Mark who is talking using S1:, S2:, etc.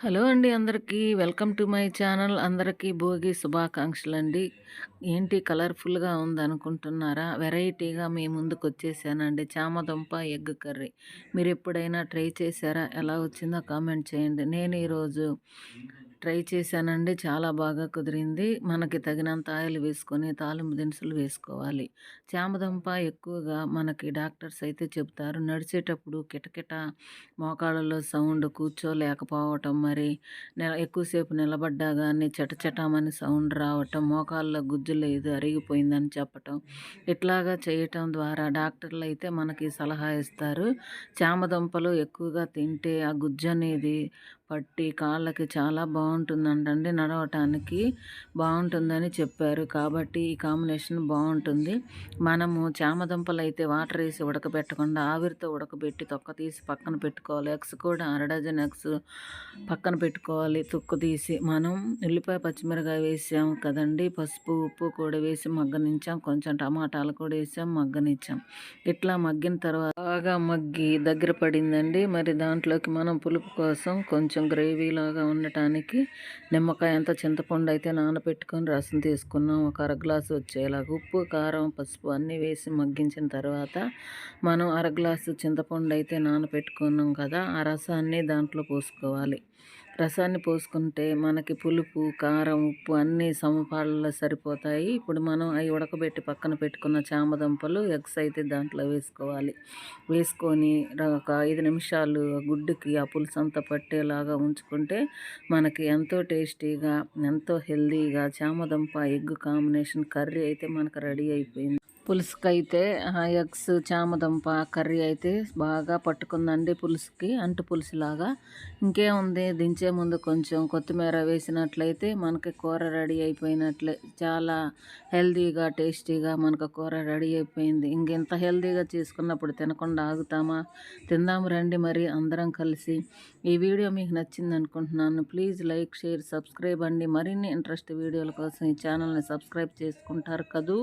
S1: Hello అండి అందరికీ. Welcome to my channel. అందరికీ భోగి శుభాకాంక్షలు అండి ఏంటి కలర్ఫుల్గా ఉందనుకుంటున్నారా? వెరైటీగా మీ ముందుకు వచ్చేసానండి చామదుంప ఎగ్ కర్రీ. మీరు ఎప్పుడైనా ట్రై చేశారా? ఎలా వచ్చిందో కామెంట్ చేయండి. నేను ఈరోజు ట్రై చేశానండి. చాలా బాగా కుదిరింది. మనకి తగినంత ఆయిల్ వేసుకొని తాలింపు దినుసులు వేసుకోవాలి. చామదుంప ఎక్కువగా మనకి డాక్టర్స్ అయితే చెప్తారు నడిచేటప్పుడు కిటకిట మోకాళ్ళలో సౌండ్ కూర్చోలేకపోవటం మరి నెల ఎక్కువసేపు నిలబడ్డా కానీ చటచటామని సౌండ్ రావటం మోకాళ్ళలో గుజ్జు లేదు అరిగిపోయిందని చెప్పటం ఇట్లాగా చేయటం ద్వారా డాక్టర్లు అయితే మనకి సలహా ఇస్తారు. చామదుంపలు ఎక్కువగా తింటే ఆ గుజ్జు అనేది పట్టి కాళ్ళకి చాలా బాగుంటుందంటండి నడవటానికి. బాగుంటుందని చెప్పారు. కాబట్టి ఈ కాంబినేషన్ బాగుంటుంది. మనము చామదుంపలు అయితే వాటర్ వేసి ఉడకబెట్టకుండా ఆవిరితో ఉడకబెట్టి తొక్క తీసి పక్కన పెట్టుకోవాలి. ఎగ్స్ కూడా అర డజన్ ఎగ్స్ పక్కన పెట్టుకోవాలి. తొక్క తీసి మనం ఉల్లిపాయ పచ్చిమిరకాయ వేసాం కదండి. పసుపు ఉప్పు కూడా వేసి మగ్గనించాం కొంచెం టమాటాలు కూడా వేసాం మగ్గనిచ్చాం. ఇట్లా మగ్గిన తర్వాత బాగా మగ్గి దగ్గర పడిందండి. మరి దాంట్లోకి మనం పులుపు కోసం కొంచెం కొంచెం గ్రేవీ లాగా ఉండటానికి నిమ్మకాయ అంత చింతపండు అయితే నానబెట్టుకొని రసం తీసుకున్నాం. ఒక అర గ్లాసు వచ్చేలాగా ఉప్పు కారం పసుపు అన్నీ వేసి మగ్గించిన తర్వాత మనం అర గ్లాసు చింతపండు అయితే నానబెట్టుకున్నాం కదా ఆ రసాన్ని దాంట్లో పోసుకోవాలి. రసాన్ని పోసుకుంటే మనకి పులుపు కారం ఉప్పు అన్నీ సమపాలలో సరిపోతాయి. ఇప్పుడు మనం అవి ఉడకబెట్టి పక్కన పెట్టుకున్న చామదుంపలు ఎగ్స్ అయితే దాంట్లో వేసుకోవాలి. వేసుకొని ఒక ఐదు నిమిషాలు గుడ్డుకి ఆ పులుసు అంతా పట్టేలాగా ఉంచుకుంటే మనకి ఎంతో టేస్టీగా ఎంతో హెల్దీగా చామదుంప ఎగ్ కాంబినేషన్ కర్రీ అయితే మనకు రెడీ అయిపోయింది. పులుసుకైతే ఎగ్స్ చామదుంప కర్రీ అయితే బాగా పట్టుకుందండి పులుసుకి అంటు పులుసులాగా. ఇంకేముంది దించే ముందు కొంచెం కొత్తిమీర వేసినట్లయితే మనకి కూర రెడీ అయిపోయినట్లే. చాలా హెల్తీగా టేస్టీగా మనకు కూర రెడీ అయిపోయింది. ఇంకెంత హెల్తీగా చేసుకున్నప్పుడు తినకుండా ఆగుతామా? తిందాము రండి మరి అందరం కలిసి. ఈ వీడియో మీకు నచ్చింది అనుకుంటున్నాను. ప్లీజ్ లైక్ షేర్ సబ్స్క్రైబ్ అండి. మరిన్ని ఇంట్రెస్ట్ వీడియోల కోసం ఈ ఛానల్ని సబ్స్క్రైబ్ చేసుకుంటారు కదూ?